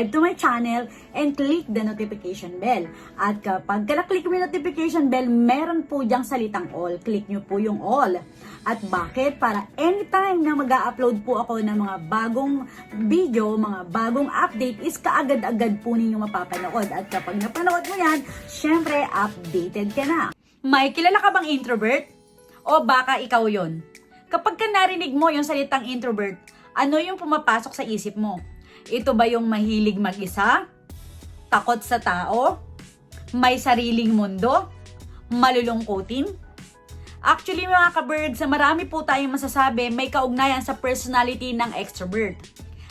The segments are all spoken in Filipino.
subscribe to my channel and click the notification bell. At kapag ka-click mo yung notification bell, meron po diyang salitang all. Click nyo po yung all. At bakit? Para anytime na mag upload po ako ng mga bagong video, mga bagong update, is kaagad-agad po ninyo mapapanood. At kapag napanood mo yan, syempre, updated ka na. May kilala ka bang introvert? O baka ikaw yon? Kapag ka narinig mo yung salitang introvert, ano yung pumapasok sa isip mo? Ito ba yung mahilig mag-isa? Takot sa tao? May sariling mundo? Malulungkutin? Actually mga ka-birds, marami po tayong masasabi may kaugnayan sa personality ng extrovert.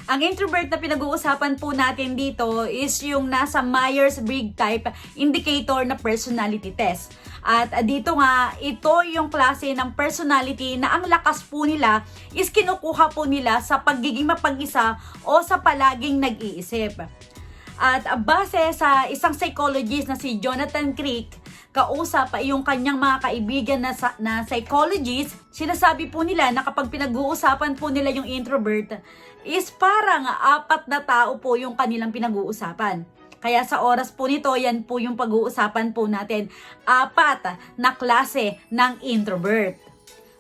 Ang introvert na pinag-uusapan po natin dito is yung nasa Myers-Briggs type indicator na personality test. At dito nga, ito yung klase ng personality na ang lakas po nila is kinukuha po nila sa pagiging mapag-isa o sa palaging nag-iisip. At base sa isang psychologist na si Jonathan Crick, kausap yung kanyang mga kaibigan na, na psychologist, sinasabi po nila na kapag pinag-uusapan po nila yung introvert, is parang apat na tao po yung kanilang pinag-uusapan. Kaya sa oras po nito, yan po yung pag-uusapan po natin. Apat na klase ng introvert.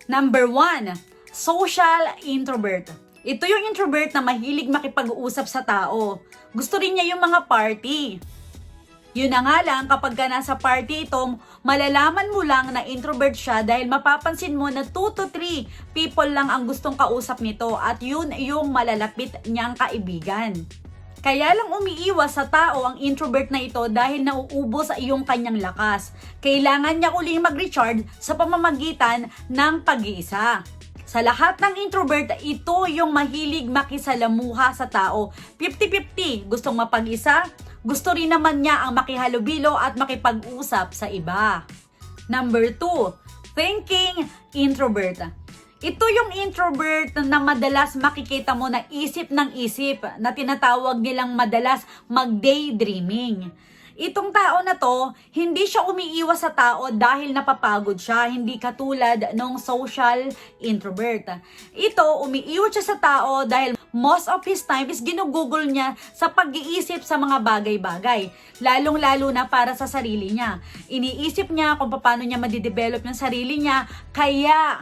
Number one, social introvert. Ito yung introvert na mahilig makipag-uusap sa tao. Gusto rin niya yung mga party. Yun na nga lang, kapag ka nasa party ito, malalaman mo lang na introvert siya dahil mapapansin mo na 2 to 3 people lang ang gustong kausap nito at yun yung malalapit niyang kaibigan. Kaya lang umiiwas sa tao ang introvert na ito dahil nauubos sa iyong kanyang lakas. Kailangan niya uling mag-recharge sa pamamagitan ng pag-iisa. Sa lahat ng introvert, ito yung mahilig makisalamuha sa tao. 50-50, gustong mapag-isa, gusto rin naman niya ang makihalubilo at makipag-usap sa iba. Number 2, thinking introvert. Ito yung introvert na madalas makikita mo na isip ng isip na tinatawag nilang madalas mag-daydreaming. Itong tao na to, hindi siya umiiwas sa tao dahil napapagod siya, hindi katulad ng social introvert. Ito, umiiwas siya sa tao dahil most of his time is ginugugol niya sa pag-iisip sa mga bagay-bagay. Lalong-lalo na para sa sarili niya. Iniisip niya kung paano niya madidevelop yung sarili niya, kaya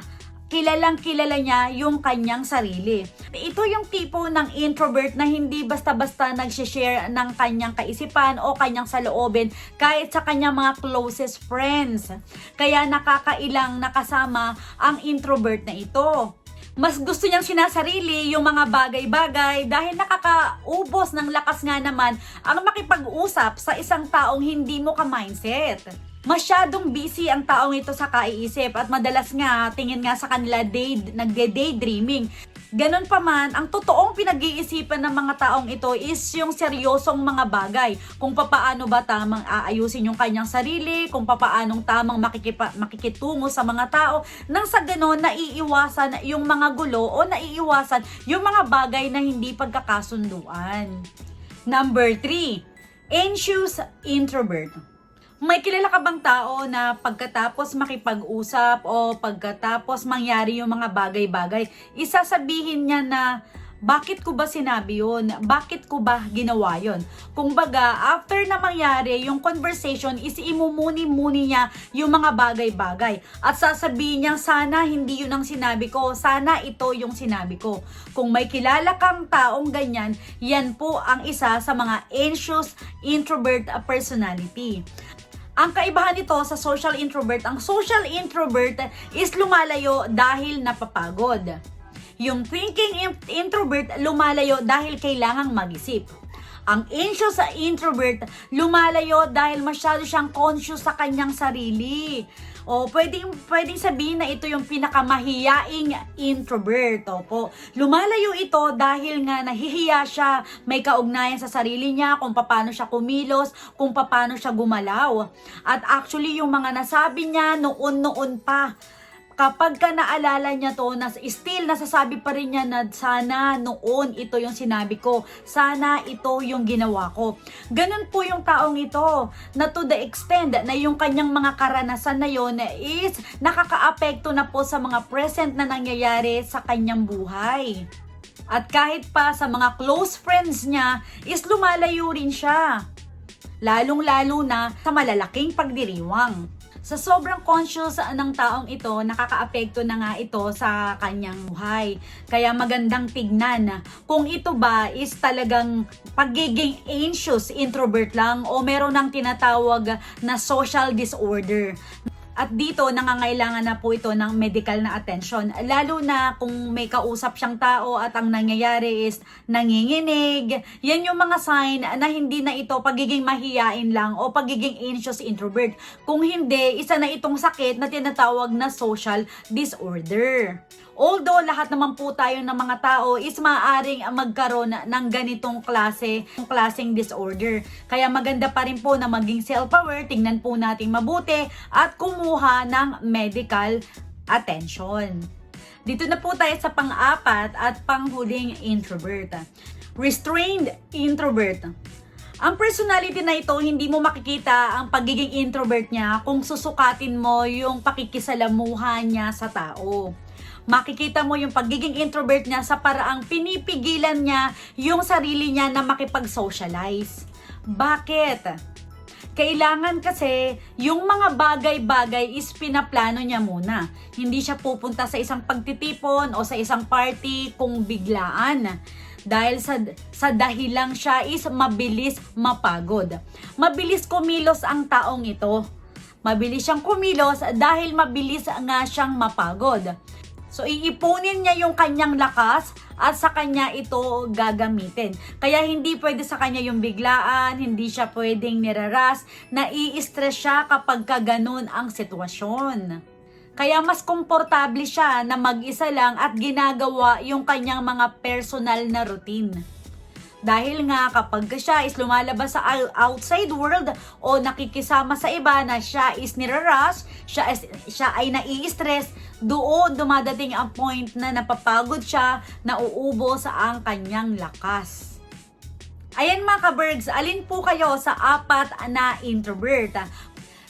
kilalang kilala niya yung kanyang sarili. Ito yung tipo ng introvert na hindi basta-basta nag-share ng kanyang kaisipan o kanyang saloobin kahit sa kanyang mga closest friends. Kaya nakakailang nakasama ang introvert na ito. Mas gusto niyang sinasarili yung mga bagay-bagay dahil nakakaubos ng lakas nga naman ang makipag-usap sa isang taong hindi mo ka-mindset. Masyadong busy ang taong ito sa kaiisip at madalas nga tingin nga sa kanila day, nagde-daydreaming. Ganon pa man, ang totoong pinag-iisipan ng mga taong ito is yung seryosong mga bagay. Kung papaano ba tamang aayusin yung kanyang sarili, kung papaanong tamang makikipa, makikitungo sa mga tao, nang sa ganon naiiwasan yung mga gulo o naiiwasan yung mga bagay na hindi pagkakasunduan. Number 3, anxious introvert. May kilala ka bang tao na pagkatapos makipag-usap o pagkatapos mangyari yung mga bagay-bagay, isasabihin niya na bakit ko ba sinabi yun? Bakit ko ba ginawa yun? Kung baga, after na mangyari yung conversation, is imumuni-muni niya yung mga bagay-bagay. At sasabihin niya, sana hindi yun ang sinabi ko, sana ito yung sinabi ko. Kung may kilala kang taong ganyan, yan po ang isa sa mga anxious introvert personality. Ang kaibahan nito sa social introvert, ang social introvert is lumalayo dahil napapagod. Yung thinking in- introvert lumalayo dahil kailangang mag-isip. Ang anxious sa introvert lumalayo dahil masyado siyang conscious sa kanyang sarili. O pwedeng, pwedeng sabihin na ito yung pinakamahiyaing introvert. Opo. Lumalayo ito dahil nga nahihiya siya, may kaugnayan sa sarili niya, kung paano siya kumilos, kung paano siya gumalaw. At actually yung mga nasabi niya noon-noon pa, kapag ka naalala niya to, na still nasasabi pa rin niya na sana noon ito yung sinabi ko, sana ito yung ginawa ko. Ganun po yung taong ito, na to the extent na yung kanyang mga karanasan na yon is nakakaapekto na po sa mga present na nangyayari sa kanyang buhay. At kahit pa sa mga close friends niya, is lumalayo rin siya. Lalong-lalo na sa malalaking pagdiriwang. Sa sobrang conscious ng taong ito, nakakaapekto na nga ito sa kanyang buhay. Kaya magandang tignan kung ito ba is talagang pagiging anxious introvert lang o meron ng tinatawag na social disorder. At dito, nangangailangan na po ito ng medical na attention. Lalo na kung may kausap siyang tao at ang nangyayari is nanginginig. Yan yung mga sign na hindi na ito pagiging mahiyain lang o pagiging anxious introvert. Kung hindi, isa na itong sakit na tinatawag na social disorder. Although lahat naman po tayo ng mga tao is maaaring magkaroon ng ganitong klase, klaseng disorder. Kaya maganda pa rin po na maging self-aware, tingnan po natin mabuti at kumuha ng medical attention. Dito na po tayo sa pang-apat at panghuling introvert. Restrained introvert. Ang personality na ito, hindi mo makikita ang pagiging introvert niya kung susukatin mo yung pakikisalamuhan niya sa tao makikita mo yung pagiging introvert niya sa paraang pinipigilan niya yung sarili niya na makipag-socialize. Bakit? Kailangan kasi yung mga bagay-bagay is pinaplano niya muna. Hindi siya pupunta sa isang pagtitipon o sa isang party kung biglaan dahil sa sa dahilang siya is mabilis mapagod. Mabilis kumilos ang taong ito. Mabilis siyang kumilos dahil mabilis nga siyang mapagod. So, iipunin niya yung kanyang lakas at sa kanya ito gagamitin. Kaya hindi pwede sa kanya yung biglaan, hindi siya pwedeng niraras, nai-stress siya kapag ka ganun ang sitwasyon. Kaya mas komportable siya na mag-isa lang at ginagawa yung kanyang mga personal na routine. Dahil nga kapag siya is lumalabas sa outside world o nakikisama sa iba na siya is nirarush, siya, is, siya ay nai-stress, doon dumadating ang point na napapagod siya, nauubo sa ang kanyang lakas. Ayan mga ka-bergs, alin po kayo sa apat na introvert?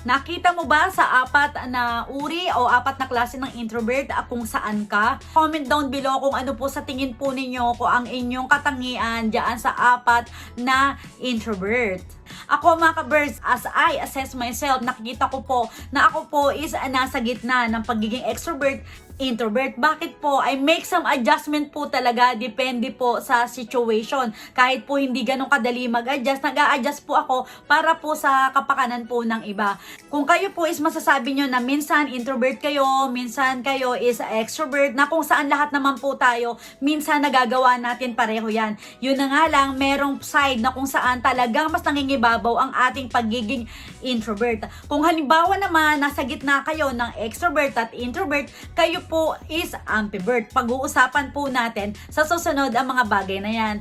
Nakita mo ba sa apat na uri o apat na klase ng introvert kung saan ka? Comment down below kung ano po sa tingin po ninyo ko ang inyong katangian dyan sa apat na introvert. Ako mga ka-birds, as I assess myself, nakikita ko po na ako po is nasa gitna ng pagiging extrovert, introvert. Bakit po? I make some adjustment po talaga. Depende po sa situation. Kahit po hindi ganun kadali mag-adjust, nag-a-adjust po ako para po sa kapakanan po ng iba. Kung kayo po is masasabi nyo na minsan introvert kayo, minsan kayo is extrovert, na kung saan lahat naman po tayo, minsan nagagawa natin pareho yan. Yun na nga lang, merong side na kung saan talagang mas nangingibabaw ang ating pagiging introvert. Kung halimbawa naman, nasa gitna kayo ng extrovert at introvert, kayo po is ambivert. Pag-uusapan po natin sa susunod ang mga bagay na yan.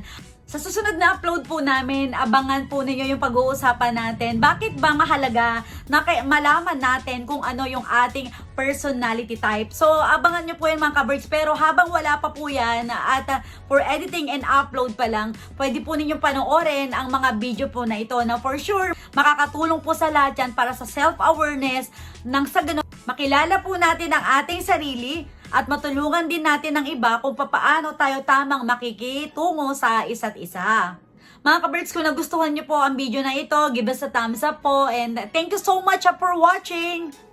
Sa susunod na upload po namin, abangan po ninyo yung pag-uusapan natin. Bakit ba mahalaga na malaman natin kung ano yung ating personality type? So, abangan nyo po yan mga kabirds. Pero habang wala pa po yan, at uh, for editing and upload pa lang, pwede po ninyong panoorin ang mga video po na ito na for sure, makakatulong po sa lahat yan para sa self-awareness ng sa ganun. Makilala po natin ang ating sarili, at matulungan din natin ng iba kung papaano tayo tamang makikitungo sa isa't isa. Mga kabirds, kung nagustuhan nyo po ang video na ito, give us a thumbs up po and thank you so much for watching!